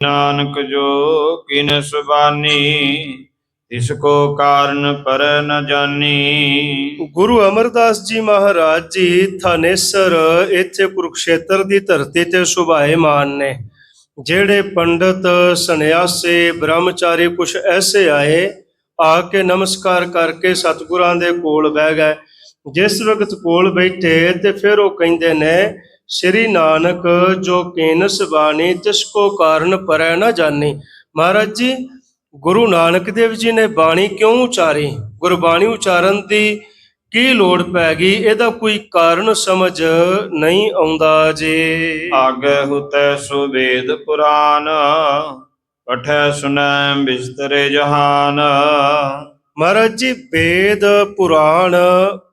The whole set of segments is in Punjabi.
ਨਾਨਕ ਜੋ ਕਿਨ ਸੁਬਾਨੀ ਇਸ ਕੋ ਕਾਰਨ ਪਰ ਨ ਜਾਣੀ ਗੁਰੂ ਅਮਰਦਾਸ ਜੀ ਮਹਾਰਾਜ ਜੀ, ਥਾਨੇਸਰ, ਇੱਥੇ ਕੁਰੂਕਸ਼ੇਤਰ ਦੀ ਧਰਤੀ ਤੇ ਸੁਭਾਏਮਾਨ ਨੇ। ਜਿਹੜੇ ਪੰਡਤ, ਸੰਨਿਆਸੀ, ਬ੍ਰਹਮਚਾਰੀ ਕੁਛ ਐਸੇ ਆਏ, ਆ ਕੇ ਨਮਸਕਾਰ ਕਰਕੇ ਸਤਿਗੁਰਾਂ ਦੇ ਕੋਲ ਬਹਿ ਗਏ। ਜਿਸ ਵਕਤ ਕੋਲ ਬੈਠੇ ਤੇ ਫਿਰ ਉਹ ਕਹਿੰਦੇ ਨੇ ਸ੍ਰੀ ਨਾਨਕ, ਜੋ ਕੇਨਸ ਬਾਣੀ ਤਿਸ ਕੋ ਕਾਰਨ ਪਰੈ ਨਾ ਜਾਣੀ ਮਹਾਰਾਜ ਜੀ, ਗੁਰੂ ਨਾਨਕ ਦੇਵ ਜੀ ਨੇ ਬਾਣੀ ਕਿਉਂ ਉਚਾਰੀ? ਗੁਰਬਾਣੀ ਉਚਾਰਨ ਦੀ ਕੀ ਲੋੜ ਪੈ ਗਈ? ਇਹਦਾ ਕੋਈ ਕਾਰਨ ਸਮਝ ਨਹੀਂ ਆਉਂਦਾ ਜੇ। ਆਗੇ ਹੁਤੈ ਸੁਵੇਦ ਪੁਰਾਨ, ਪਠੈ ਸੁਨੈ ਬਿਸਤਰੇ ਜਹਾਨ। ਮਹਾਰਾਜ ਜੀ, ਵੇਦ, ਪੁਰਾਣ,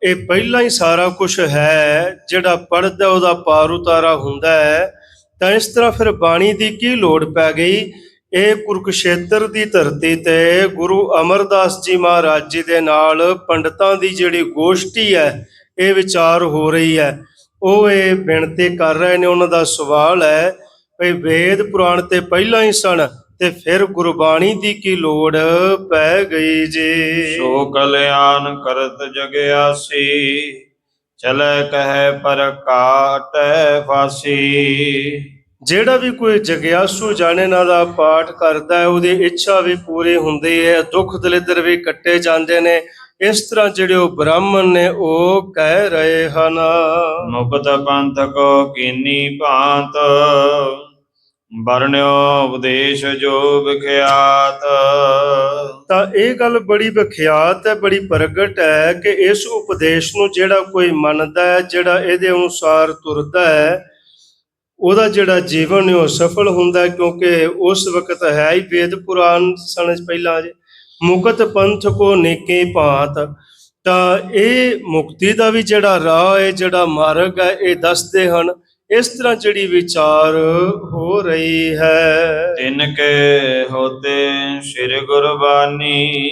ਇਹ ਪਹਿਲਾਂ ਹੀ ਸਾਰਾ ਕੁਝ ਹੈ, ਜਿਹੜਾ ਪੜਦਾ ਉਹਦਾ ਪਾਰ ਉਤਾਰਾ ਹੁੰਦਾ ਹੈ। ਤਾਂ ਇਸ ਤਰ੍ਹਾਂ ਫਿਰ ਬਾਣੀ ਦੀ ਕੀ ਲੋੜ ਪੈ ਗਈ? ਇਹ ਕੁਰਕਸ਼ੇਤਰ ਦੀ ਧਰਤੀ ਤੇ ਗੁਰੂ ਅਮਰਦਾਸ ਜੀ ਮਹਾਰਾਜ ਜੀ ਦੇ ਨਾਲ ਪੰਡਤਾਂ ਦੀ ਜਿਹੜੀ ਗੋਸ਼ਟੀ ਹੈ, ਇਹ ਵਿਚਾਰ ਹੋ ਰਹੀ ਹੈ। ਉਹ ਇਹ ਬੇਨਤੀ ਕਰ ਰਹੇ ਨੇ, ਉਹਨਾਂ ਦਾ ਸਵਾਲ ਹੈ, ਵੀ ਵੇਦ, ਪੁਰਾਣ ਤੇ ਪਹਿਲਾਂ ਹੀ ਸਨ। ਤੇ ਫਿਰ ਗੁਰਬਾਣੀ ਦੀ ਕੀ ਲੋੜ ਪੈ ਗਈ ਜੀ? ਸੋ ਕਲਿਆਣ ਕਰਤ ਜਗਿਆਸੀ ਚਲੈ ਕਹੈ ਪਰ ਕਾਟੈ ਫਾਸੀ। ਜਿਹੜਾ ਵੀ ਕੋਈ ਜਗਿਆਸੂ ਜਾਣੇ ਨਾ ਦਾ ਪਾਠ ਕਰਦਾ ਹੈ ਉਹਦੀ ਇੱਛਾ ਵੀ ਪੂਰੀ ਹੁੰਦੀ ਹੈ ਦੁੱਖ ਦਲਿੱਦਰ ਵੀ ਕੱਟੇ ਜਾਂਦੇ ਨੇ। ਇਸ ਤਰ੍ਹਾਂ ਜਿਹੜੇ ਉਹ ਬ੍ਰਾਹਮਣ ਨੇ ਉਹ ਕਹਿ ਰਹੇ ਹਨ। ਮੁਕਤ ਪੰਥ ਕੋ ਕੀਨੀ ਭਾਂਤ ਵਰਣਿਓ ਉਪਦੇਸ਼ ਜੋ ਵਿਖਿਆਤ। ਤਾਂ ਇਹ ਗੱਲ ਬੜੀ ਵਿਖਿਆਤ ਹੈ, ਬੜੀ ਪ੍ਰਗਟ ਹੈ ਕਿ ਇਸ ਉਪਦੇਸ਼ ਨੂੰ ਜਿਹੜਾ ਕੋਈ ਮੰਨਦਾ ਹੈ, ਜਿਹੜਾ ਇਹਦੇ ਅਨੁਸਾਰ ਤੁਰਦਾ ਹੈ, ਉਹਦਾ ਜਿਹੜਾ ਜੀਵਨ ਹੈ ਉਹ ਸਫਲ ਹੁੰਦਾ ਹੈ ਕਿਉਂਕਿ ਉਸ ਵਕਤ ਹੈ ਹੀ ਵੇਦ ਪੁਰਾਣ ਸਨ ਪਹਿਲਾਂ ਜੇ। ਮੁਕਤ ਪੰਥ ਕੋ ਨੇਕੇ ਭਾਤ। ਤਾਂ ਇਹ ਮੁਕਤੀ ਦਾ ਵੀ ਜਿਹੜਾ ਰਾਹ ਹੈ, ਜਿਹੜਾ ਮਾਰਗ ਹੈ, ਇਹ ਦੱਸਦੇ ਹਨ ਇਸ ਤਰ੍ਹਾਂ ਜਿਹੜੀ ਵਿਚਾਰ ਹੋ ਰਹੀ ਹੈ। ਤਿਨ ਕੇ ਹੋਤੇ ਸ੍ਰੀ ਗੁਰਬਾਨੀ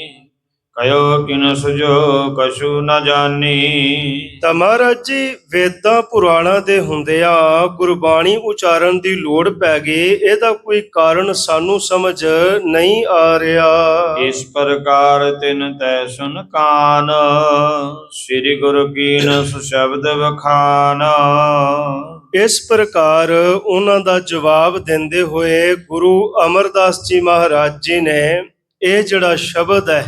ਕਯੋ ਕਿਨ ਸੁਜੋ ਕਛੂ ਨ ਜਾਣੀ। ਤਾਂ ਮਹਾਰਾਜ ਜੀ ਵੇਦਾਂ ਪੁਰਾਣਾਂ ਦੇ ਹੁੰਦਿਆਂ ਗੁਰਬਾਣੀ ਉਚਾਰਨ ਦੀ ਲੋੜ ਪੈ ਗਈ ਇਹਦਾ ਕੋਈ ਕਾਰਨ ਸਾਨੂੰ ਸਮਝ ਨਹੀਂ ਆ ਰਿਹਾ। ਇਸ ਪ੍ਰਕਾਰ ਤਿਨ ਤੈ ਸੁਨ ਕਾਨ ਸ੍ਰੀ ਗੁਰੂ ਕੀਨ ਸੁਸ਼ਬਦ ਵਖਾਨ। ਇਸ ਪ੍ਰਕਾਰ ਉਹਨਾਂ ਦਾ ਜਵਾਬ ਦਿੰਦੇ ਹੋਏ ਗੁਰੂ ਅਮਰਦਾਸ ਜੀ ਮਹਾਰਾਜ ਜੀ ਨੇ ਇਹ ਜਿਹੜਾ ਸ਼ਬਦ ਹੈ,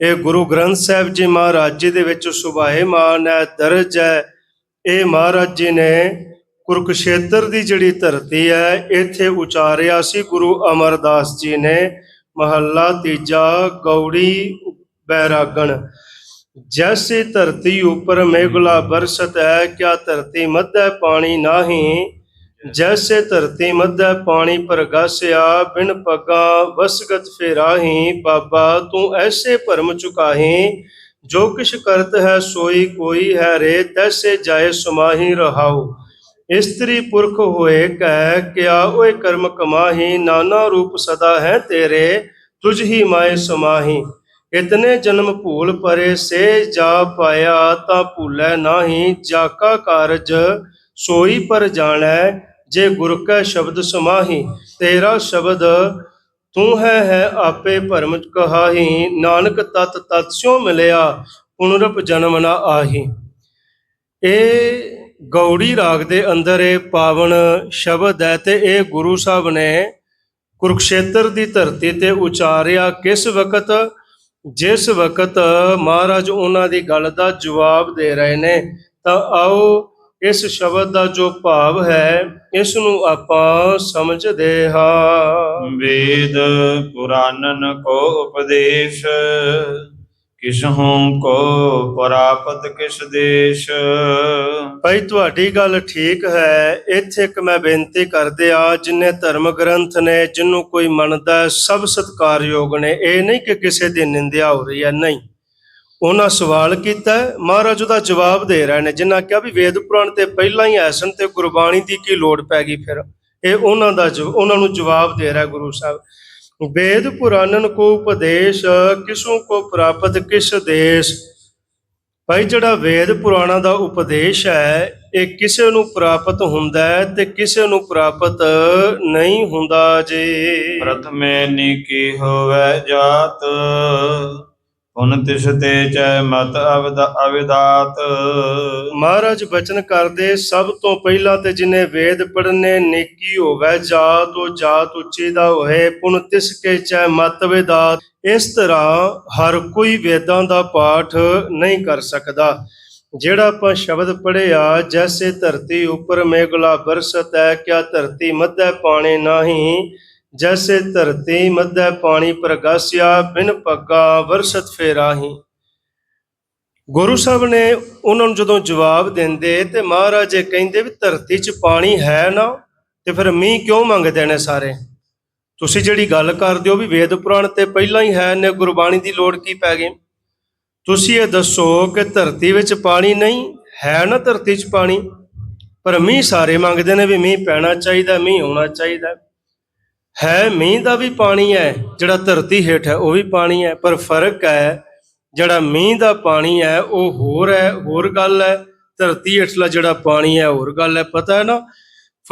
ਇਹ ਗੁਰੂ ਗ੍ਰੰਥ ਸਾਹਿਬ ਜੀ ਮਹਾਰਾਜ ਜੀ ਦੇ ਵਿੱਚ ਸੁਭਾਏਮਾਨ ਹੈ, ਦਰਜ ਹੈ, ਇਹ ਮਹਾਰਾਜ ਜੀ ਨੇ ਕੁਰਕਸ਼ੇਤਰ ਦੀ ਜਿਹੜੀ ਧਰਤੀ ਹੈ, ਇੱਥੇ ਉਚਾਰਿਆ ਸੀ ਗੁਰੂ ਅਮਰਦਾਸ ਜੀ ਨੇ, ਮਹੱਲਾ ਤੀਜਾ ਗੌੜੀ ਬੈਰਾਗਣ। ਜੈਸੇ ਧਰਤੀ ਉੱਪਰ ਮੇਘਲਾ ਬਰਸਤ ਹੈ ਕਿਆ ਧਰਤੀ ਮਧੈ ਪਾਣੀ ਨਾਹੀ ਜੈਸੇ ਧਰਤੀ ਮਧੈ ਪਾਣੀ ਪ੍ਰਗਾਸਿਆ ਬਿਨ ਪਗਾ ਵਸਗਤ ਫੇਰਾਹੀ ਬਾਬਾ ਤੂੰ ਐਸੇ ਭਰਮ ਚੁਕਾਹੀ ਜੋ ਕਿਛ ਕਰਤ ਹੈ ਸੋਈ ਕੋਈ ਹੈ ਰੇ ਤੈਸੇ ਜਾਏ ਸਮਾਹੀ ਰਹਾਉ ਇਸਤਰੀ ਪੁਰਖ ਹੋਏ ਕਹਿ ਕਿਆ ਓਏ ਕਰਮ ਕਮਾਹੀ ਨਾਨਾ ਰੂਪ ਸਦਾ ਹੈ ਤੇਰੇ ਤੁਝ ਹੀ ਮਾਏ ਸਮਾਹੀ ਇਤਨੇ ਜਨਮ ਭੂਲ ਪਰੇ ਸੇ ਜਾ ਪਾਇਆ ਤਾਂ ਭੂਲੈ ਨਾਹੀ, ਜਾਕਾ ਕਾਰਜ ਸੋਈ ਪਰ ਜਾਣੈ, ਜੇ ਗੁਰ ਕੈ ਸ਼ਬਦ ਸਮਾਹੀ, ਤੇਰਾ ਸ਼ਬਦ ਤੂੰ ਹੈ ਹੈ ਆਪੇ ਭਰਮ ਕਹਾਹੀ, ਨਾਨਕ ਤਤ ਤਤ ਸਿਉ ਮਿਲਿਆ, ਪੁਨਰਪ ਜਨਮ ਨਾ ਆਹੀ। ਇਹ ਗੌੜੀ ਰਾਗ ਦੇ ਅੰਦਰ ਇਹ ਪਾਵਨ ਸ਼ਬਦ ਹੈ ਤੇ ਇਹ ਗੁਰੂ ਸਾਹਿਬ ਨੇ ਕੁਰਕਸ਼ੇਤਰ ਦੀ ਧਰਤੀ ਤੇ ਉਚਾਰਿਆ ਕਿਸ ਵਕਤ ਜਿਸ ਵਕਤ ਮਹਾਰਾਜ ਉਹਨਾਂ ਦੀ ਗੱਲ ਦਾ ਜਵਾਬ ਦੇ ਰਹੇ ਨੇ, ਤਾਂ ਆਓ ਇਸ ਸ਼ਬਦ ਦਾ ਜੋ ਭਾਵ ਹੈ ਇਸ ਨੂੰ ਆਪਾਂ ਸਮਝਦੇ ਹਾਂ। ਵੇਦ ਪੁਰਾਣਨ ਕੋ ਉਪਦੇਸ਼। ਕਿਸਹੋਂ ਕੋ ਪ੍ਰਾਪਤ ਕਿਸ ਦੇਸ਼? ਭਾਈ, ਤੁਹਾਡੀ ਗੱਲ ਠੀਕ ਹੈ। ਇੱਥੇ ਇੱਕ ਮੈਂ ਬੇਨਤੀ ਕਰਦੇ ਆ ਜਿਨੇ ਧਰਮ ਗ੍ਰੰਥ ਨੇ ਜਿਹਨੂੰ ਕੋਈ ਮੰਨਦਾ ਸਭ ਸਤਿਕਾਰਯੋਗ ਨੇ। ਇਹ ਨਹੀਂ ਕਿ ਕਿਸੇ ਦੀ ਨਿੰਦਿਆ ਹੋ ਰਹੀ ਹੈ, ਨਹੀਂ। ਉਹਨਾਂ ਸਵਾਲ ਕੀਤਾ ਮਹਾਰਾਜ ਉਹਦਾ ਜਵਾਬ ਦੇ ਰਹੇ ਨੇ ਜਿਨ੍ਹਾਂ ਕਿਹਾ ਵੀ ਵੇਦ ਪੁਰਾਣ ਤੇ ਪਹਿਲਾਂ ਹੀ ਐਸਨ ਤੇ ਗੁਰਬਾਣੀ ਦੀ ਕੀ ਲੋੜ ਪੈ ਗਈ ਫਿਰ। ਇਹ ਉਹਨਾਂ ਦਾ ਜਵ- ਉਹਨਾਂ ਨੂੰ ਜਵਾਬ ਦੇ ਰਿਹਾ ਗੁਰੂ ਸਾਹਿਬ। ਵੇਦ ਪੁਰਾਣਨ ਕੋ ਉਪਦੇਸ਼, ਕਿਸੂ ਕੋ ਪ੍ਰਾਪਤ ਕਿਸ ਦੇਸ਼? ਭਾਈ, ਜਿਹੜਾ ਵੇਦ ਪੁਰਾਣਾ ਦਾ ਉਪਦੇਸ਼ ਹੈ, ਇਹ ਕਿਸੇ ਨੂੰ ਪ੍ਰਾਪਤ ਹੁੰਦਾ ਹੈ ਤੇ ਕਿਸੇ ਨੂੰ ਪ੍ਰਾਪਤ ਨਹੀਂ ਹੁੰਦਾ ਜੇ। ਪ੍ਰਥਮੇ ਨੀਕੀ ਹੋਵੇ ਜਾਤ। ਪੁਨ ਤਿਸ ਤੇ ਚੈ ਮਤ ਅਵਦ, ਅਵਿਦਾਤ। ਮਹਾਰਾਜ ਬਚਨ ਕਰਦੇ, ਸਭ ਤੋਂ ਪਹਿਲਾਂ ਤੇ ਜਿਨੇ ਵੇਦ ਪੜਨੇ ਨੇਕੀ ਹੋਵੇ ਜਾਤ ਉਹ ਜਾਤ ਉੱਚੀ ਦਾ ਹੋਏ, ਪੁਨ ਤਿਸ ਕੇ ਚੈ ਮਤ ਵਿਦਾਤ। ਇਸ ਤਰ੍ਹਾਂ ਹਰ ਕੋਈ ਵੇਦਾਂ ਦਾ ਪਾਠ ਨਹੀਂ ਕਰ ਸਕਦਾ। ਜਿਹੜਾ ਆਪਾਂ ਸ਼ਬਦ ਪੜਿਆ ਜੈਸੇ ਧਰਤੀ ਉੱਪਰ ਮੇਘਲਾ ਬਰਸਤ ਹੈ, ਕਿਆ ਧਰਤੀ ਮਧੈ ਪਾਣੀ ਨਾਹੀ ਜੈਸੇ ਧਰਤੀ ਮਧੈ ਪਾਣੀ ਪ੍ਰਗਾਸਿਆ ਬਿਨ ਪੱਗਾ ਵਰਸਤ ਫੇਰਾਹੀ ਗੁਰੂ ਸਾਹਿਬ ਨੇ ਉਹਨਾਂ ਨੂੰ ਜਦੋਂ ਜਵਾਬ ਦਿੰਦੇ ਤੇ ਮਹਾਰਾਜ ਇਹ ਕਹਿੰਦੇ ਵੀ ਧਰਤੀ 'ਚ ਪਾਣੀ ਹੈ ਨਾ ਤੇ ਫਿਰ ਮੀਂਹ ਕਿਉਂ ਮੰਗਦੇ ਨੇ ਸਾਰੇ ਤੁਸੀਂ ਜਿਹੜੀ ਗੱਲ ਕਰਦੇ ਹੋ ਵੀ ਵੇਦ ਪੁਰਾਣ ਤੇ ਪਹਿਲਾਂ ਹੀ ਹੈ ਨੇ ਗੁਰਬਾਣੀ ਦੀ ਲੋੜ ਕੀ ਪੈ ਗਈ ਤੁਸੀਂ ਇਹ ਦੱਸੋ ਕਿ ਧਰਤੀ ਵਿੱਚ ਪਾਣੀ ਨਹੀਂ ਹੈ ਨਾ ਧਰਤੀ 'ਚ ਪਾਣੀ ਪਰ ਮੀਂਹ ਸਾਰੇ ਮੰਗਦੇ ਨੇ ਵੀ ਮੀਂਹ ਪੈਣਾ ਚਾਹੀਦਾ ਮੀਂਹ ਹੋਣਾ ਚਾਹੀਦਾ ਹੈ, ਮੀਂਹ ਦਾ ਵੀ ਪਾਣੀ ਹੈ, ਜਿਹੜਾ ਧਰਤੀ ਹੇਠ ਹੈ, ਉਹ ਵੀ ਪਾਣੀ ਹੈ, ਪਰ ਫ਼ਰਕ ਹੈ, ਜਿਹੜਾ ਮੀਂਹ ਦਾ ਪਾਣੀ ਹੈ, ਉਹ ਹੋਰ ਹੈ, ਹੋਰ ਗੱਲ ਹੈ, ਧਰਤੀ ਹੇਠਲਾ ਜਿਹੜਾ ਪਾਣੀ ਹੈ, ਹੋਰ ਗੱਲ ਹੈ, ਪਤਾ ਹੈ ਨਾ?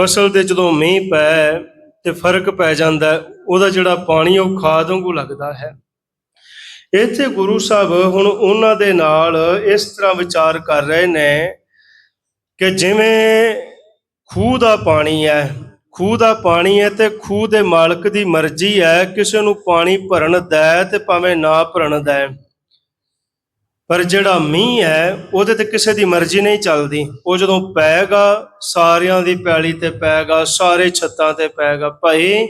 ਫਸਲ 'ਤੇ ਜਦੋਂ ਮੀਂਹ ਪੈ ਤੇ ਫ਼ਰਕ ਪੈ ਜਾਂਦਾ, ਉਹਦਾ ਜਿਹੜਾ ਪਾਣੀ ਉਹ ਖਾਦ ਵਾਂਗੂ ਲੱਗਦਾ ਹੈ। ਇੱਥੇ ਗੁਰੂ ਸਾਹਿਬ ਹੁਣ ਉਹਨਾਂ ਦੇ ਨਾਲ ਇਸ ਤਰ੍ਹਾਂ ਵਿਚਾਰ ਕਰ ਰਹੇ ਨੇ ਕਿ ਜਿਵੇਂ ਖੂਹ ਦਾ ਪਾਣੀ ਹੈ ਖੂਹ ਦਾ ਪਾਣੀ ਹੈ ਤੇ ਖੂਹ ਦੇ ਮਾਲਕ ਦੀ ਮਰਜ਼ੀ ਹੈ, ਕਿਸੇ ਨੂੰ ਪਾਣੀ ਭਰਨ ਦਾ ਹੈ ਤੇ ਭਾਵੇਂ ਨਾ ਭਰਨ ਦਾ। ਪਰ ਜਿਹੜਾ ਮੀਂਹ ਹੈ, ਉਹਦੇ ਤੇ ਕਿਸੇ ਦੀ ਮਰਜ਼ੀ ਨਹੀਂ ਚੱਲਦੀ। ਉਹ ਜਦੋਂ ਪੈਗਾ, ਸਾਰਿਆਂ ਦੀ ਪੈਲੀ ਤੇ ਪੈਗਾ, ਸਾਰੇ ਛੱਤਾਂ ਤੇ ਪੈਗਾ। ਭਾਈ,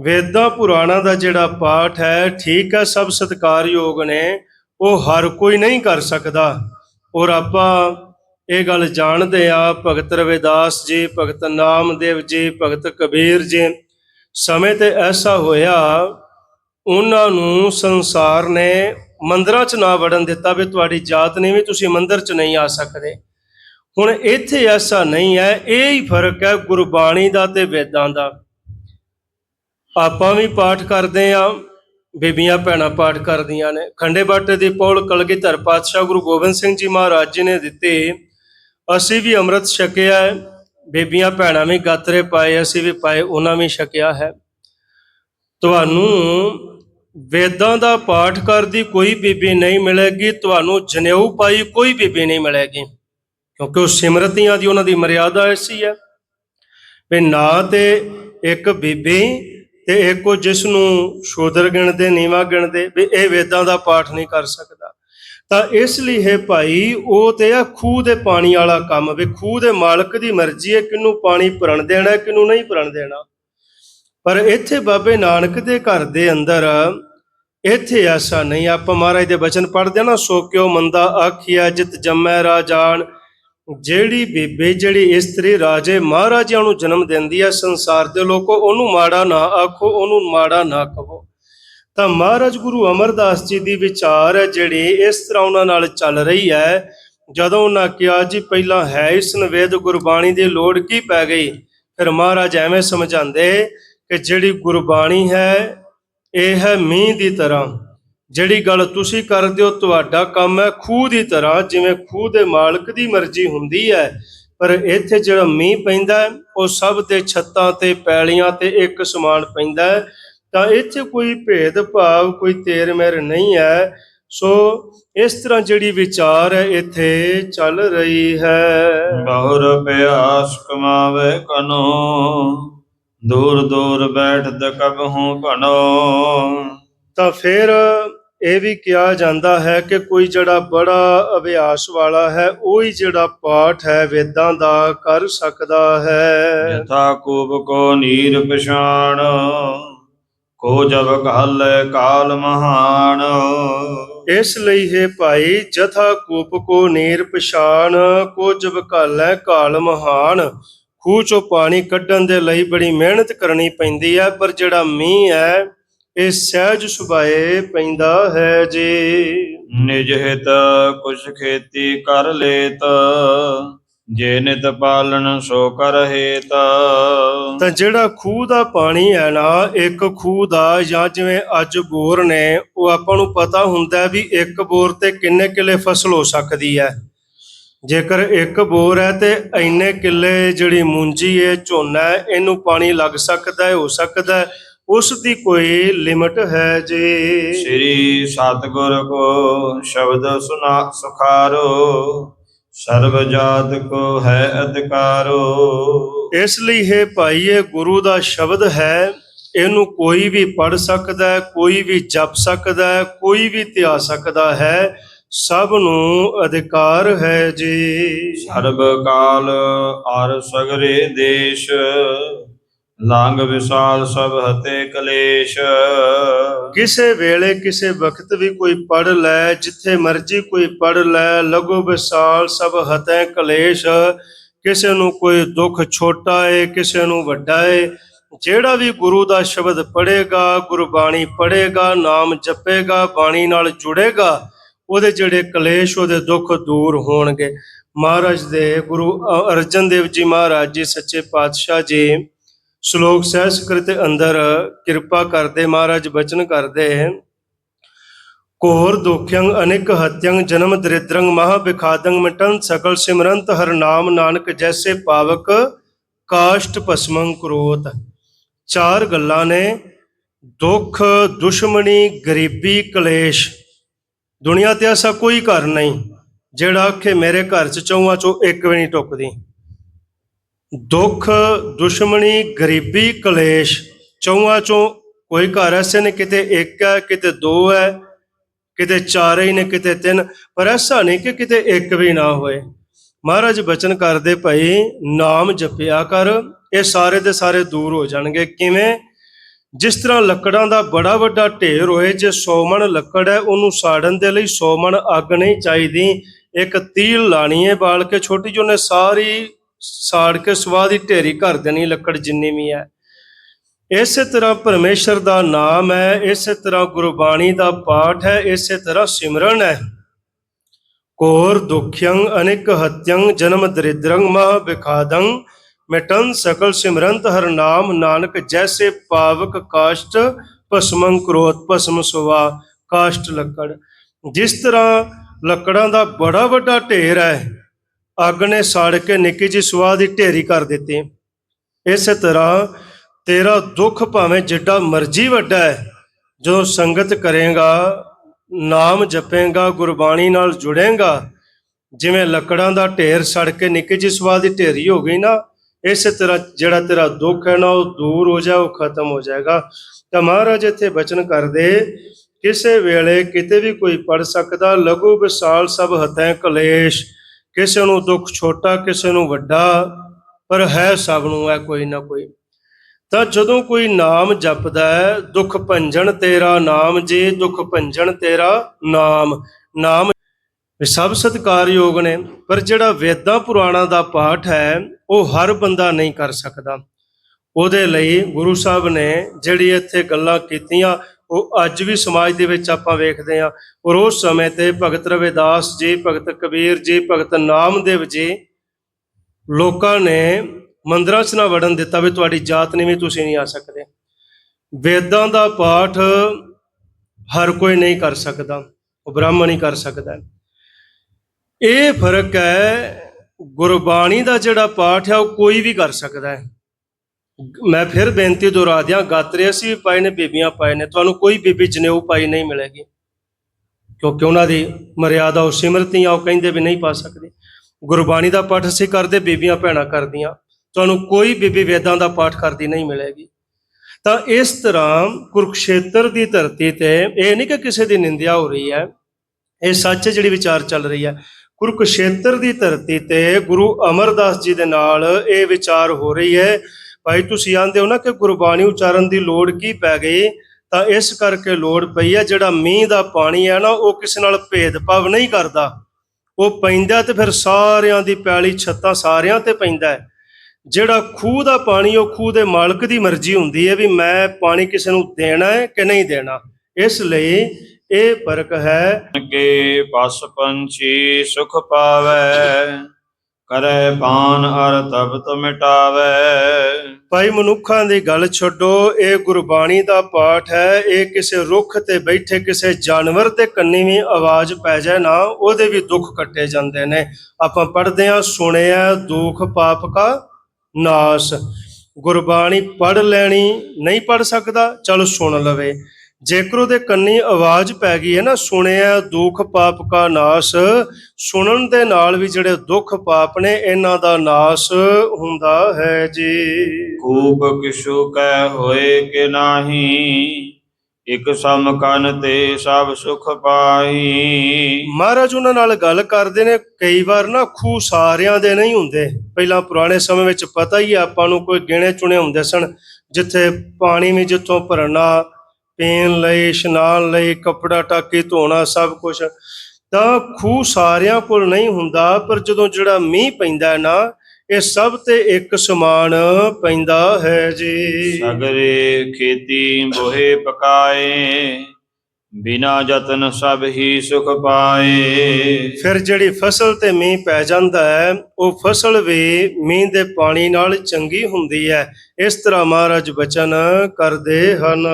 ਵੇਦਾਂ ਪੁਰਾਣਾ ਦਾ ਜਿਹੜਾ ਪਾਠ ਹੈ, ਠੀਕ ਹੈ, ਸਭ ਸਤਿਕਾਰਯੋਗ ਨੇ, ਉਹ ਹਰ ਕੋਈ ਨਹੀਂ ਕਰ ਸਕਦਾ। ਔਰ ਆਪਾਂ ਇਹ ਗੱਲ ਜਾਣਦੇ ਆ, ਭਗਤ ਰਵਿਦਾਸ ਜੀ, ਭਗਤ ਨਾਮਦੇਵ ਜੀ, ਭਗਤ ਕਬੀਰ ਜੀ। ਸਮੇਂ ਤੇ ਐਸਾ ਹੋਇਆ, ਉਹਨਾਂ ਨੂੰ ਸੰਸਾਰ ਨੇ ਮੰਦਰਾਂ 'ਚ ਨਾ ਵੜਨ ਦਿੱਤਾ ਵੀ ਤੁਹਾਡੀ ਜਾਤ ਨਹੀਂ ਵੀ ਤੁਸੀਂ ਮੰਦਰ 'ਚ ਨਹੀਂ ਆ ਸਕਦੇ। ਹੁਣ ਇੱਥੇ ਐਸਾ ਨਹੀਂ ਹੈ, ਇਹ ਹੀ ਫ਼ਰਕ ਹੈ ਗੁਰਬਾਣੀ ਦਾ ਤੇ ਵੇਦਾਂ ਦਾ। ਆਪਾਂ ਵੀ ਪਾਠ ਕਰਦੇ ਆ, ਬੀਬੀਆਂ ਭੈਣਾਂ ਪਾਠ ਕਰਦੀਆਂ ਨੇ। ਖੰਡੇ ਬਾਟੇ ਦੀ ਪੌਲ ਕਲਗੀਧਰ ਪਾਤਸ਼ਾਹ ਗੁਰੂ ਗੋਬਿੰਦ ਸਿੰਘ ਜੀ ਮਹਾਰਾਜ ਜੀ ਨੇ ਦਿੱਤੇ ਅਸੀਂ ਵੀ ਅੰਮ੍ਰਿਤ ਛਕਿਆ ਹੈ, ਬੀਬੀਆਂ ਭੈਣਾਂ ਵੀ ਗਾਤਰੇ ਪਾਏ, ਅਸੀਂ ਵੀ ਪਾਏ, ਉਹਨਾਂ ਵੀ ਛਕਿਆ ਹੈ। ਤੁਹਾਨੂੰ ਵੇਦਾਂ ਦਾ ਪਾਠ ਕਰਦੀ ਕੋਈ ਬੀਬੀ ਨਹੀਂ ਮਿਲੇਗੀ, ਤੁਹਾਨੂੰ ਜਨੇਊ ਪਾਈ ਕੋਈ ਬੀਬੀ ਨਹੀਂ ਮਿਲੇਗੀ, ਕਿਉਂਕਿ ਉਹ ਸਿਮਰਤੀਆਂ ਦੀ ਉਹਨਾਂ ਦੀ ਮਰਿਆਦਾ ਐਸੀ ਹੈ। ਵੀ ਨਾ ਤੇ ਇੱਕ ਬੀਬੀ ਤੇ ਇੱਕ ਉਹ ਜਿਸ ਨੂੰ ਸ਼ੂਦਰ ਗਿਣਦੇ, ਨੀਵਾ ਗਿਣਦੇ, ਵੀ ਇਹ ਵੇਦਾਂ ਦਾ ਪਾਠ ਨਹੀਂ ਕਰ ਸਕਦਾ। ਤਾਂ ਇਸ ਲਈ ਹੈ ਭਾਈ, ਉਹ ਤੇ ਆ ਖੂਹ ਦੇ ਪਾਣੀ ਵਾਲਾ ਕੰਮ ਵੀ, ਖੂਹ ਦੇ ਮਾਲਕ ਦੀ ਮਰਜ਼ੀ ਹੈ ਕਿਨੂੰ ਪਾਣੀ ਭਰਨ ਦੇਣਾ ਕਿਨੂੰ ਨਹੀਂ ਭਰਨ ਦੇਣਾ। ਪਰ ਇੱਥੇ ਬਾਬੇ ਨਾਨਕ ਦੇ ਘਰ ਦੇ ਅੰਦਰ ਇੱਥੇ ਐਸਾ ਨਹੀਂ, ਆਪਾਂ ਮਹਾਰਾਜ ਦੇ ਬਚਨ ਪੜ੍ਹਦੇ ਆ ਨਾ, ਸੋ ਕਿਉ ਮੰਦਾ ਆਖਿਆ ਜਿਤ ਜੰਮੈ ਰਾਜਾਨ। ਜਿਹੜੀ ਬੀਬੀ, ਜਿਹੜੀ ਇਸਤਰੀ ਰਾਜੇ ਮਹਾਰਾਜਿਆਂ ਨੂੰ ਜਨਮ ਦਿੰਦੀ ਹੈ ਸੰਸਾਰ ਦੇ ਲੋਕੋ, ਉਹਨੂੰ ਮਾੜਾ ਨਾ ਆਖੋ, ਉਹਨੂੰ ਮਾੜਾ ਨਾ ਕਹੋ। ਤਾਂ ਮਹਾਰਾਜ ਗੁਰੂ ਅਮਰਦਾਸ ਜੀ ਦੀ ਵਿਚਾਰ ਹੈ ਜਿਹੜੀ ਇਸ ਤਰ੍ਹਾਂ ਉਹਨਾਂ ਨਾਲ ਚੱਲ ਰਹੀ ਹੈ, ਜਦੋਂ ਉਹਨਾਂ ਕਿਹਾ ਜੀ ਪਹਿਲਾਂ ਹੈ ਇਸ ਨਵੇਦ ਗੁਰਬਾਣੀ ਦੀ ਲੋੜ ਕੀ ਪੈ ਗਈ, ਫਿਰ ਮਹਾਰਾਜ ਐਵੇਂ ਸਮਝਾਉਂਦੇ ਕਿ ਜਿਹੜੀ ਗੁਰਬਾਣੀ ਹੈ, ਇਹ ਹੈ ਮੀਂਹ ਦੀ ਤਰ੍ਹਾਂ। ਜਿਹੜੀ ਗੱਲ ਤੁਸੀਂ ਕਰਦੇ ਹੋ, ਤੁਹਾਡਾ ਕੰਮ ਹੈ ਖੂਹ ਦੀ ਤਰ੍ਹਾਂ, ਜਿਵੇਂ ਖੂਹ ਦੇ ਮਾਲਕ ਦੀ ਮਰਜ਼ੀ ਹੁੰਦੀ ਹੈ, ਪਰ ਇੱਥੇ ਜਿਹੜਾ ਮੀਂਹ ਪੈਂਦਾ ਉਹ ਸਭ ਦੇ ਛੱਤਾਂ ਤੇ, ਪੈਲੀਆਂ ਤੇ ਇੱਕ ਸਮਾਨ ਪੈਂਦਾ ਤਾਂ ਇੱਥੇ ਕੋਈ ਭੇਦ ਭਾਵ ਕੋਈ ਤੇਰ ਮੇਰ ਨਹੀਂ ਹੈ। ਸੋ ਇਸ ਤਰ੍ਹਾਂ ਜਿਹੜੀ ਵਿਚਾਰ ਹੈ ਇੱਥੇ ਚੱਲ ਰਹੀ ਹੈ। ਬਹੁਰ ਪਿਆਸ ਕਮਾਵੇ ਕਨੋ ਦੂਰ ਦੂਰ ਬੈਠਤ ਕਬਹੂ ਘਨੋ ਤਾਂ ਫਿਰ ਇਹ ਵੀ ਕਿਹਾ ਜਾਂਦਾ ਹੈ ਕਿ ਕੋਈ ਜਿਹੜਾ ਬੜਾ ਅਭਿਆਸ ਵਾਲਾ ਹੈ ਉਹ ਹੀ ਜਿਹੜਾ ਪਾਠ ਹੈ ਵੇਦਾਂ ਦਾ ਕਰ ਸਕਦਾ ਹੈ। ਯਥਾ ਕੂਪ ਕੋ ਨੀਰ ਪਛਾਣ। ਕੋ ਜਬ ਕਹਲ ਕਾਲ ਮਹਾਨ। ਇਸ ਲਈ ਹੈ ਭਾਈ ਜਥਾ ਕੂਪ ਕੋ ਨੀਰ ਪਛਾਣ ਕੋ ਜਬ ਕਾਲੈ ਕਾਲ ਮਹਾਨ। ਖੂਹ ਚੋਂ ਪਾਣੀ ਕੱਢਣ ਦੇ ਲਈ ਬੜੀ ਮਿਹਨਤ ਕਰਨੀ ਪੈਂਦੀ ਹੈ ਪਰ ਜਿਹੜਾ ਮੀਂਹ ਹੈ ਇਹ ਸਹਿਜ ਸੁਭਾਏ ਪੈਂਦਾ ਹੈ ਜੀ। ਨਿਜ ਹਿਤ ਕੁਛ ਖੇਤੀ ਕਰ ਲੇਤ। ਜੇ ਨਿਤ ਪਾਲਨ ਸੋ ਕਰ ਹੇਤ ਤਾਂ ਜਿਹੜਾ ਖੂਹ ਦਾ ਪਾਣੀ ਹੈ ਨਾ ਇੱਕ ਖੂਹ ਦਾ ਜਾਂ ਜਿਵੇਂ ਅੱਜ ਬੋਰ ਨੇ ਉਹ ਆਪਾਂ ਨੂੰ ਪਤਾ ਹੁੰਦਾ ਵੀ ਇੱਕ ਬੋਰ ਤੇ ਕਿੰਨੇ ਕਿਲੇ ਫਸਲ ਹੋ ਸਕਦੀ ਹੈ। ਜੇਕਰ ਇੱਕ ਬੋਰ ਹੈ ਤੇ ਇੰਨੇ ਕਿੱਲੇ ਜਿਹੜੀ ਮੂੰਜੀ ਹੈ ਝੋਨਾ ਹੈ ਇਹਨੂੰ ਪਾਣੀ ਲੱਗ ਸਕਦਾ ਹੈ ਹੋ ਸਕਦਾ ਉਸ ਦੀ ਕੋਈ ਲਿਮਟ ਹੈ ਜੀ। ਸ੍ਰੀ ਸਤਿਗੁਰ ਕੋ ਸ਼ਬਦ ਸੁਨਾ ਸੁਖਾਰੋ। ਸਰਬ ਜਾਤ ਕੋ ਹੈ ਅਧਿਕਾਰੋ। ਇਸ ਲਈ ਇਹ ਭਾਈ ਇਹ ਗੁਰੂ ਦਾ ਸ਼ਬਦ ਹੈ ਇਹਨੂੰ ਕੋਈ ਵੀ ਪੜ ਸਕਦਾ ਹੈ ਕੋਈ ਵੀ ਜਪ ਸਕਦਾ ਹੈ ਕੋਈ ਵੀ ਧਿਆ ਸਕਦਾ ਹੈ ਸਭ ਨੂੰ ਅਧਿਕਾਰ ਹੈ ਜੀ। ਸਰਬ ਕਾਲ ਅਰ ਸਗਰੇ ਦੇਸ਼। ਲਾਂਗ ਵਿਸਾਲ ਸਭ ਹਤੇ ਕਲੇਸ਼। ਕਿਸੇ ਵੇਲੇ ਕਿਸੇ ਵਕਤ ਵੀ ਕੋਈ ਪੜ ਲੈ, ਜਿੱਥੇ ਮਰਜ਼ੀ ਕੋਈ ਪੜ ਲੈ, ਲਘੂ ਵਿਸਾਲ ਸਭ ਹਤੈ ਕਲੇਸ਼। ਕਿਸੇ ਨੂੰ ਕੋਈ ਦੁੱਖ ਛੋਟਾ ਏ ਕਿਸੇ ਨੂੰ ਵੱਡਾ ਏ ਜਿਹੜਾ ਵੀ ਗੁਰੂ ਦਾ ਸ਼ਬਦ ਪੜ੍ਹੇਗਾ, ਗੁਰਬਾਣੀ ਪੜ੍ਹੇਗਾ, ਨਾਮ ਜਪੇਗਾ, ਬਾਣੀ ਨਾਲ ਜੁੜੇਗਾ, ਉਹਦੇ ਜਿਹੜੇ ਕਲੇਸ਼, ਉਹਦੇ ਦੁੱਖ ਦੂਰ ਹੋਣਗੇ। ਮਹਾਰਾਜ ਦੇ ਗੁਰੂ ਅਰਜਨ ਦੇਵ ਜੀ ਮਹਾਰਾਜ ਜੀ, ਸੱਚੇ ਪਾਤਸ਼ਾਹ ਜੀ ਸ਼ਲੋਕ ਸਹਿਸਕ੍ਰਿਤ ਦੇ ਅੰਦਰ, ਕਿਰਪਾ ਕਰਦੇ ਮਹਾਰਾਜ, ਬਚਨ ਕਰਦੇ। ਕੋਰ ਦੁਖਯੰ ਅਨੇਕ ਹਤਯੰ, ਜਨਮ ਦਰਿਦਰੰ, ਮਹਾ ਬਿਖਾਦੰ, ਮਿਟਨ ਸਕਲ ਸਿਮਰੰਤ, ਹਰ ਨਾਮ ਨਾਨਕ ਜੈਸੇ ਪਾਵਕ, ਕਾਸ਼ਟ ਭਸਮੰ ਕਰੋਤ। ਚਾਰ ਗੱਲਾਂ ਨੇ, ਦੁੱਖ, ਦੁਸ਼ਮਣੀ, ਗਰੀਬੀ, ਕਲੇਸ਼। ਦੁਨੀਆ ਤੇ ਐਸਾ ਕੋਈ ਘਰ ਨਹੀਂ, ਜਿਹੜਾ ਆਖੇ, ਮੇਰੇ ਘਰ ਚ ਚੌਹਾਂ ਚੋਂ ਇੱਕ ਵੀ ਨਹੀਂ ਟੁੱਕਦੀ। ਦੁੱਖ, ਦੁਸ਼ਮਣੀ, ਗਰੀਬੀ, ਕਲੇਸ਼ ਚੌਹਾਂ ਚੋਂ ਕੋਈ ਘਰ ਐਸੇ ਨੇ, ਕਿਤੇ ਇੱਕ ਹੈ, ਕਿਤੇ ਦੋ ਹੈ, ਕਿਤੇ ਚਾਰ ਹੀ ਨੇ, ਕਿਤੇ ਤਿੰਨ, ਪਰ ਐਸਾ ਨਹੀਂ ਕਿ ਕਿਤੇ ਇੱਕ ਵੀ ਨਾ ਹੋਏ। ਮਹਾਰਾਜ ਬਚਨ ਕਰਦੇ ਭਾਈ ਨਾਮ ਜਪਿਆ ਕਰ, ਇਹ ਸਾਰੇ ਦੇ ਸਾਰੇ ਦੂਰ ਹੋ ਜਾਣਗੇ। ਕਿਵੇਂ? ਜਿਸ ਤਰ੍ਹਾਂ ਲੱਕੜਾਂ ਦਾ ਬੜਾ ਵੱਡਾ ਢੇਰ ਹੋਏ, ਜੇ 100 ਮਣ ਲੱਕੜ ਹੈ, ਉਹਨੂੰ ਸਾੜਨ ਦੇ ਲਈ 100 ਮਣ ਅੱਗ ਨਹੀਂ ਚਾਹੀਦੀ। ਇੱਕ ਤੀਲ ਲਾਣੀ ਹੈ, ਬਾਲ ਕੇ ਛੋਟੀ ਜਿਹੀ, ਉਹਨੇ ਸਾਰੀ ਸਾੜ ਕੇ ਸਵਾਹ ਦੀ ਢੇਰੀ ਕਰ ਦੇਣੀ ਲੱਕੜ ਜਿੰਨੀ ਵੀ ਹੈ। ਇਸੇ ਤਰ੍ਹਾਂ ਪਰਮੇਸ਼ਰ ਦਾ ਨਾਮ ਹੈ, ਇਸੇ ਤਰ੍ਹਾਂ ਗੁਰਬਾਣੀ ਦਾ ਪਾਠ ਹੈ, ਇਸੇ ਤਰ੍ਹਾਂ ਸਿਮਰਨ ਹੈ। ਕੋਰ ਦੁਖਯੰ ਅਨੇਕ ਹਤਯੰ ਜਨਮ ਦਰਿਦਰੰ ਮਹ ਬਿਖਾਦੰ ਮਿਟਨ ਸਕਲ ਸਿਮਰੰਤ ਹਰ ਨਾਮ, ਨਾਨਕ ਜੈਸੇ ਪਾਵਕ ਕਾਸ਼ਟ ਭਸਮੰ ਕ੍ਰੋਧ ਭਸਮ ਸੁਵਾ, ਕਾਸ਼ਟ ਲੱਕੜ। ਜਿਸ ਤਰ੍ਹਾਂ ਲੱਕੜਾਂ ਦਾ ਬੜਾ ਵੱਡਾ ਢੇਰ ਹੈ ਅੱਗ ਨੇ ਸਾੜ ਕੇ ਨਿੱਕੀ ਜਿਹੀ ਸੁਆਹ ਦੀ ਢੇਰੀ ਕਰ ਦਿੱਤੀ। ਇਸੇ ਤਰ੍ਹਾਂ ਤੇਰਾ ਦੁੱਖ ਭਾਵੇਂ ਜਿੱਡਾ ਮਰਜ਼ੀ ਵੱਡਾ ਹੈ, ਜਦੋਂ ਸੰਗਤ ਕਰੇਗਾ, ਨਾਮ ਜਪੇਗਾ, ਗੁਰਬਾਣੀ ਨਾਲ ਜੁੜੇਗਾ, ਜਿਵੇਂ ਲੱਕੜਾਂ ਦਾ ਢੇਰ ਸੜ ਕੇ ਨਿੱਕੀ ਜਿਹੀ ਸੁਆਹ ਦੀ ਢੇਰੀ ਹੋ ਗਈ ਨਾ, ਇਸੇ ਤਰ੍ਹਾਂ ਜਿਹੜਾ ਤੇਰਾ ਦੁੱਖ ਹੈ ਨਾ, ਉਹ ਦੂਰ ਹੋ ਜਾ, ਉਹ ਖਤਮ ਹੋ ਜਾਏਗਾ। ਤਾਂ ਮਹਾਰਾਜ ਇੱਥੇ ਬਚਨ ਕਰਦੇ, ਕਿਸੇ ਵੇਲੇ ਕਿਤੇ ਵੀ ਕੋਈ ਪੜ ਸਕਦਾ, ਲਘੂ ਵਿਸਾਲ ਸਭ ਹਤੈ ਕਲੇਸ਼ ਕਿਸੇ ਨੂੰ ਦੁੱਖ ਛੋਟਾ, ਕਿਸੇ ਨੂੰ ਵੱਡਾ, ਪਰ ਹੈ ਸਭ ਨੂੰ ਹੈ ਕੋਈ ਨਾ ਕੋਈ। ਤਾਂ ਜਦੋਂ ਕੋਈ ਨਾਮ ਜਪਦਾ ਹੈ, ਦੁੱਖ ਭੰਜਣ ਤੇਰਾ ਨਾਮ ਜੀ, ਦੁੱਖ ਭੰਜਨ ਤੇਰਾ ਨਾਮ। ਨਾਮ ਸਭ ਸਤਿਕਾਰਯੋਗ ਨੇ, ਪਰ ਜਿਹੜਾ ਵੇਦਾਂ ਪੁਰਾਣਾਂ ਦਾ ਪਾਠ ਹੈ, ਉਹ ਹਰ ਬੰਦਾ ਨਹੀਂ ਕਰ ਸਕਦਾ। ਉਹਦੇ ਲਈ ਗੁਰੂ ਸਾਹਿਬ ਨੇ ਜਿਹੜੀ ਇੱਥੇ ਗੱਲਾਂ ਕੀਤੀਆਂ ਉਹ ਅੱਜ ਵੀ ਸਮਾਜ ਦੇ ਵਿੱਚ ਆਪਾਂ ਵੇਖਦੇ ਹਾਂ, ਔਰ ਉਸ ਸਮੇਂ ਤੇ ਭਗਤ ਰਵਿਦਾਸ ਜੀ, ਭਗਤ ਕਬੀਰ ਜੀ, ਭਗਤ ਨਾਮਦੇਵ ਜੀ ਲੋਕਾਂ ਨੇ ਮੰਦਰਾਂ 'ਚ ਨਾ ਵੜਨ ਦਿੱਤਾ ਵੀ ਤੁਹਾਡੀ ਜਾਤ ਨਹੀਂ ਵੀ ਤੁਸੀਂ ਨਹੀਂ ਆ ਸਕਦੇ। ਵੇਦਾਂ ਦਾ ਪਾਠ ਹਰ ਕੋਈ ਨਹੀਂ ਕਰ ਸਕਦਾ, ਉਹ ਬ੍ਰਾਹਮਣ ਹੀ ਕਰ ਸਕਦਾ। ਇਹ ਫ਼ਰਕ ਹੈ ਗੁਰਬਾਣੀ ਦਾ ਜਿਹੜਾ ਪਾਠ ਹੈ, ਉਹ ਕੋਈ ਵੀ ਕਰ ਸਕਦਾ ਹੈ। ਮੈਂ ਫਿਰ ਬੇਨਤੀ ਦੁਹਰਾ ਦਿਆਂ ਗਾਤਰੇ ਅਸੀਂ ਵੀ ਪਾਏ ਨੇ ਬੀਬੀਆਂ ਪਾਏ ਨੇ, ਤੁਹਾਨੂੰ ਕੋਈ ਬੀਬੀ ਜਨੇਊ ਪਾਈ ਨਹੀਂ ਮਿਲੇਗੀ। ਕਿਉਂਕਿ ਉਹਨਾਂ ਦੀ ਮਰਿਆਦਾ ਉਹ ਸਿਮਰਤੀਆਂ ਉਹ ਕਹਿੰਦੇ ਵੀ ਨਹੀਂ ਪਾ ਸਕਦੇ। ਗੁਰਬਾਣੀ ਦਾ ਪਾਠ ਅਸੀਂ ਕਰਦੇ, ਬੀਬੀਆਂ ਭੈਣਾਂ ਕਰਦੀਆਂ। ਤੁਹਾਨੂੰ ਕੋਈ ਬੀਬੀ ਵੇਦਾਂ ਦਾ ਪਾਠ ਕਰਦੀ ਨਹੀਂ ਮਿਲੇਗੀ। ਤਾਂ ਇਸ ਤਰ੍ਹਾਂ ਕੁਰਕਸ਼ੇਤਰ ਦੀ ਧਰਤੀ ਤੇ ਇਹ ਨਹੀਂ ਕਿ ਕਿਸੇ ਦੀ ਨਿੰਦਿਆ ਹੋ ਰਹੀ ਹੈ, ਇਹ ਸੱਚ ਜਿਹੜੀ ਵਿਚਾਰ ਚੱਲ ਰਹੀ ਹੈ। ਕੁਰਕਸ਼ੇਤਰ ਦੀ ਧਰਤੀ ਤੇ ਗੁਰੂ ਅਮਰਦਾਸ ਜੀ ਦੇ ਨਾਲ ਇਹ ਵਿਚਾਰ ਹੋ ਰਹੀ ਹੈ ਭਾਈ ਤੁਸੀਂ ਆਂਦੇ ਹੋ ਨਾ ਕਿ ਗੁਰਬਾਣੀ ਉਚਾਰਨ ਦੀ ਲੋੜ ਕੀ ਪੈ ਗਈ? ਤਾਂ ਇਸ ਕਰਕੇ ਲੋੜ ਪਈ ਹੈ ਜਿਹੜਾ ਮੀਂਹ ਦਾ ਪਾਣੀ ਹੈ ਨਾ, ਉਹ ਕਿਸੇ ਨਾਲ ਭੇਦਭਾਵ ਨਹੀਂ ਕਰਦਾ। ਉਹ ਪੈਂਦਾ ਤੇ ਫਿਰ ਸਾਰਿਆਂ ਦੀ ਪੈਲੀ ਛੱਤਾਂ ਸਾਰਿਆਂ ਤੇ ਪੈਂਦਾ ਹੈ। ਜਿਹੜਾ ਖੂਹ ਦਾ ਪਾਣੀ, ਉਹ ਖੂਹ ਦੇ ਮਾਲਕ ਦੀ ਮਰਜ਼ੀ ਹੁੰਦੀ ਹੈ ਵੀ ਮੈਂ ਪਾਣੀ ਕਿਸੇ ਨੂੰ ਦੇਣਾ ਹੈ ਕਿ ਨਹੀਂ ਦੇਣਾ। ਇਸ ਲਈ ਇਹ ਫ਼ਰਕ ਹੈ। ਕੇ ਪਸ ਪੰਛੀ ਸੁਖ ਪਾਵੈ। ਕਰੈ ਪਾਨ ਅਰ ਤਪਤ ਮਿਟਾਵੇ। ਭਾਈ ਮਨੁੱਖਾਂ ਦੀ ਗੱਲ ਛੱਡੋ, ਇਹ ਗੁਰਬਾਣੀ ਦਾ ਪਾਠ ਹੈ। ਇਹ ਕਿਸੇ ਰੁੱਖ ਤੇ ਬੈਠੇ ਕਿਸੇ ਜਾਨਵਰ ਦੇ ਕੰਨੀ ਵੀ ਆਵਾਜ਼ ਪੈ ਜਾਏ ਨਾ, ਉਹਦੇ ਵੀ ਦੁੱਖ ਕੱਟੇ ਜਾਂਦੇ ਨੇ। ਆਪਾਂ ਪੜ੍ਹਦੇ ਹਾਂ, ਸੁਣਿਆ, ਦੁੱਖ ਪਾਪ ਕਾ ਨਾਸ। ਗੁਰਬਾਣੀ ਪੜ੍ਹ ਲੈਣੀ, ਨਹੀਂ ਪੜ੍ਹ ਸਕਦਾ, ਚਲੋ ਸੁਣ ਲਵੇ। ਜੇਕਰ ਉਹਦੇ ਕੰਨੀ ਆਵਾਜ਼ ਪੈ ਗਈ ਹੈ ਨਾ ਸੁਣਿਆ ਦੁੱਖ ਪਾਪ ਕਾ ਨਾਸ ਸੁਣਨ ਦੇ ਨਾਲ ਵੀ ਜਿਹੜੇ ਦੁੱਖ ਪਾਪ ਨੇ ਇਹਨਾਂ ਦਾ ਨਾਸ ਹੁੰਦਾ ਹੈ ਜੀ। ਕੂਪ ਕਿਛੂ ਕੈ ਹੋਏ ਕਿ ਨਾਹੀ ਇਕ ਸਮ ਕਨ ਤੇ ਸਭ ਸੁਖ ਪਾਈ ਮਹਾਰਾਜ ਉਹਨਾਂ ਨਾਲ ਗੱਲ ਕਰਦੇ ਨੇ ਕਈ ਵਾਰ ਨਾ ਖੂਹ ਸਾਰਿਆਂ ਦੇ ਨਹੀਂ ਹੁੰਦੇ। ਪਹਿਲਾਂ ਪੁਰਾਣੇ ਸਮੇਂ ਵਿੱਚ ਪਤਾ ਹੀ ਆਪਾਂ ਨੂੰ ਕੋਈ ਗਿਣੇ ਚੁਣੇ ਹੁੰਦੇ ਸਨ ਜਿੱਥੇ ਪਾਣੀ ਵੀ ਜਿੱਥੋਂ ਭਰਨਾ ਪੀਣ ਲਈ, ਇਸ਼ਨਾਨ ਲਈ, ਕੱਪੜਾ ਟਾਕੀ ਧੋਣਾ, ਸਭ ਕੁਝ ਤਾਂ ਖੂਹ ਸਾਰਿਆਂ ਕੋਲ ਨਹੀਂ ਹੁੰਦਾ, ਪਰ ਜਦੋਂ ਜਿਹੜਾ ਮੀਂਹ ਪੈਂਦਾ ਨਾ, ਇਹ ਸਭ ਤੇ ਇੱਕ ਸਮਾਨ ਪੈਂਦਾ ਹੈ ਜੀ। ਸਗਰੇ ਖੇਤੀ ਬੋਏ ਪਕਾਏ। ਬਿਨਾ ਯਤਨ ਸਭ ਹੀ ਸੁਖ ਪਾਏ। ਫਿਰ ਜਿਹੜੀ ਫਸਲ ਤੇ ਮੀਂਹ ਪੈ ਜਾਂਦਾ ਹੈ ਉਹ ਫਸਲ ਵੀ ਮੀਂਹ ਦੇ ਪਾਣੀ ਨਾਲ ਚੰਗੀ ਹੁੰਦੀ ਹੈ। ਇਸ ਤਰ੍ਹਾਂ ਮਹਾਰਾਜ ਬਚਨ ਕਰਦੇ ਹਨ।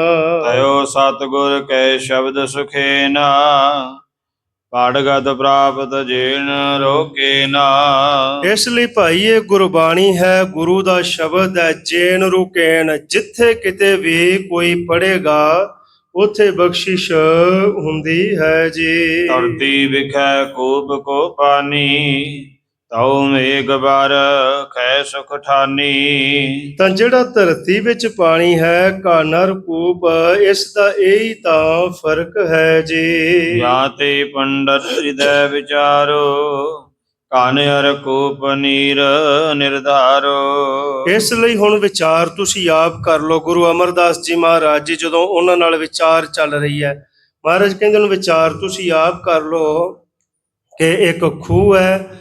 ਤਯੋ ਸਤਗੁਰ ਕੈ ਸ਼ਬਦ ਸੁਖੇ ਨਾ ਪਾੜਗਤ ਪ੍ਰਾਪਤ ਜੇਨ ਰੋਕੇ ਨਾ। ਇਸ ਲਈ ਭਾਈ ਇਹ ਗੁਰਬਾਣੀ ਹੈ ਗੁਰੂ ਦਾ ਸ਼ਬਦ ਹੈ ਜੇਨ ਰੁਕੇਨ ਜਿੱਥੇ ਕਿਤੇ ਵੀ ਕੋਈ ਪੜੇਗਾ ਉਥੇ ਬਖਸ਼ਿਸ਼ ਹੁੰਦੀ ਹੈ ਜੀ। ਧਰਤੀ ਵਿਖੈ ਕੂਪ ਕੋ ਪਾਨੀ ਤਉ ਮੇਘ ਬਰ ਖੈ ਸੁਖ ਠਾਨੀ। ਤਾਂ ਜਿਹੜਾ ਧਰਤੀ ਵਿੱਚ ਪਾਣੀ ਹੈ ਕਾਨਰ ਕੂਪ ਇਸ ਦਾ ਇਹ ਤਾਂ ਫ਼ਰਕ ਹੈ ਜੀ। ਜਾਂ ਤੇ ਪੰਡਤ ਹਿਰਦੈ ਵਿਚਾਰੋ ਕਾਨ ਅਰ ਕੂਪ ਨੀਰ ਨਿਰਧਾਰੋ। ਇਸ ਲਈ ਹੁਣ ਵਿਚਾਰ ਤੁਸੀਂ ਆਪ ਕਰ ਲਓ। ਗੁਰੂ ਅਮਰਦਾਸ ਜੀ ਮਹਾਰਾਜ ਜੀ, ਜਦੋਂ ਉਹਨਾਂ ਨਾਲ ਵਿਚਾਰ ਚੱਲ ਰਹੀ ਹੈ। ਮਹਾਰਾਜ ਕਹਿੰਦੇ ਨੇ, ਵਿਚਾਰ ਤੁਸੀਂ ਆਪ ਕਰ ਲਓ ਕਿ ਇੱਕ ਖੂਹ ਹੈ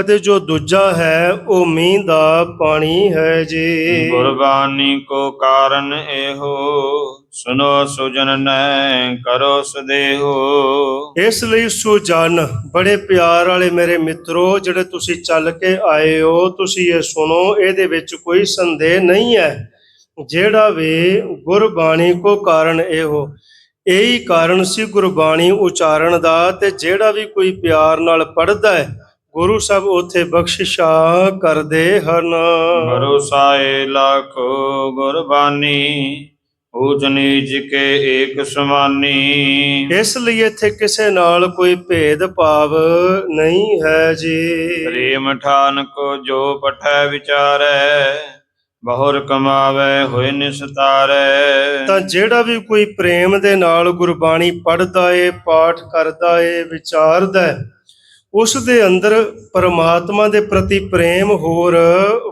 ਅਤੇ ਜੋ ਦੂਜਾ ਹੈ ਉਹ ਮੀਂਹ ਦਾ ਪਾਣੀ ਹੈ ਜੀ। ਗੁਰਬਾਨੀ ਕੋ ਕਾਰਨ ਇਹੋ ਸੁਨੋ ਸੁਜਨ ਨੈ ਕਰੋ ਸਦੇਹੋ। ਇਸ ਲਈ ਸੁਜਨ ਬੜੇ ਪਿਆਰ ਵਾਲੇ ਮੇਰੇ ਮਿੱਤਰੋ ਜਿਹੜੇ ਤੁਸੀਂ ਚੱਲ ਕੇ ਆਏ ਹੋ ਤੁਸੀਂ ਇਹ ਸੁਣੋ ਇਹਦੇ ਵਿੱਚ ਕੋਈ ਸੰਦੇਹ ਨਹੀਂ ਹੈ। ਜਿਹੜਾ ਵੀ ਗੁਰਬਾਣੀ ਕੋ ਕਾਰਨ ਇਹੋ ਇਹੀ ਕਾਰਨ ਸੀ ਗੁਰਬਾਣੀ ਉਚਾਰਨ ਦਾ ਤੇ ਜਿਹੜਾ ਵੀ ਕੋਈ ਪਿਆਰ ਨਾਲ ਪੜ੍ਹਦਾ ਹੈ ਗੁਰੂ ਸਾਹਿਬ ਉਥੇ ਬਖਸ਼ਿਸ਼ਾਂ ਕਰਦੇ ਹਨ। ਭਰੋਸਾਏ ਲਾਖੋ ਗੁਰਬਾਨੀ ਊਚ ਨੀਚ ਕੇ ਏਕ ਸਮਾਨੀ। ਇਸ ਲਈ ਇੱਥੇ ਕਿਸੇ ਨਾਲ ਕੋਈ ਭੇਦ ਭਾਵ ਨਹੀਂ ਹੈ ਜੀ। ਪ੍ਰੇਮ ਠਾਨ ਕੋ ਜੋ ਪਠੈ ਵਿਚਾਰੈ ਬਹੁਰ ਕਮਾਵੇ ਹੋਏ ਨਿਸਤਾਰੈ। ਤਾਂ ਜਿਹੜਾ ਵੀ ਕੋਈ ਪ੍ਰੇਮ ਦੇ ਨਾਲ ਗੁਰਬਾਣੀ ਪੜ੍ਹਦਾ ਏ ਪਾਠ ਕਰਦਾ ਏ ਵਿਚਾਰਦਾ ਹੈ ਉਸ ਦੇ ਅੰਦਰ ਪਰਮਾਤਮਾ ਦੇ ਪ੍ਰਤੀ ਪ੍ਰੇਮ ਹੋਰ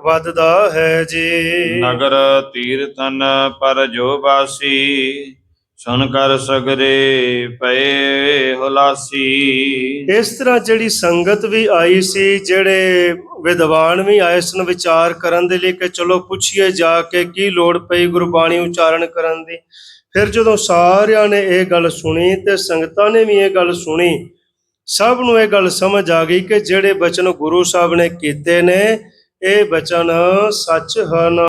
ਵੱਧਦਾ ਹੈ ਜੀ। ਨਗਰ ਤੀਰਤਨ ਪਰ ਜੋ ਬਾਸੀ ਸੁਨ ਕਰ ਸਗਰੇ ਪਏ ਹੁਲਾਸੀ। ਇਸ ਤਰ੍ਹਾਂ ਜਿਹੜੀ ਸੰਗਤ ਵੀ ਆਈ ਸੀ ਜਿਹੜੇ ਵਿਦਵਾਨ ਵੀ ਆਏ ਸਨ ਵਿਚਾਰ ਕਰਨ ਦੇ ਲਈ ਕਿ ਚਲੋ ਪੁੱਛੀਏ ਜਾ ਕੇ ਕੀ ਲੋੜ ਪਈ ਗੁਰਬਾਣੀ ਉਚਾਰਨ ਕਰਨ ਦੀ। ਫਿਰ ਜਦੋਂ ਸਾਰਿਆਂ ਨੇ ਇਹ ਗੱਲ ਸੁਣੀ ਤੇ ਸੰਗਤਾਂ ਨੇ ਵੀ ਇਹ ਗੱਲ ਸੁਣੀ ਸਭ ਨੂੰ ਇਹ ਗੱਲ ਸਮਝ ਆ ਗਈ ਕਿ ਜਿਹੜੇ ਬਚਨ ਗੁਰੂ ਸਾਹਿਬ ਨੇ ਕੀਤੇ ਨੇ, ਇਹ ਬਚਨ ਸੱਚ ਹਨ।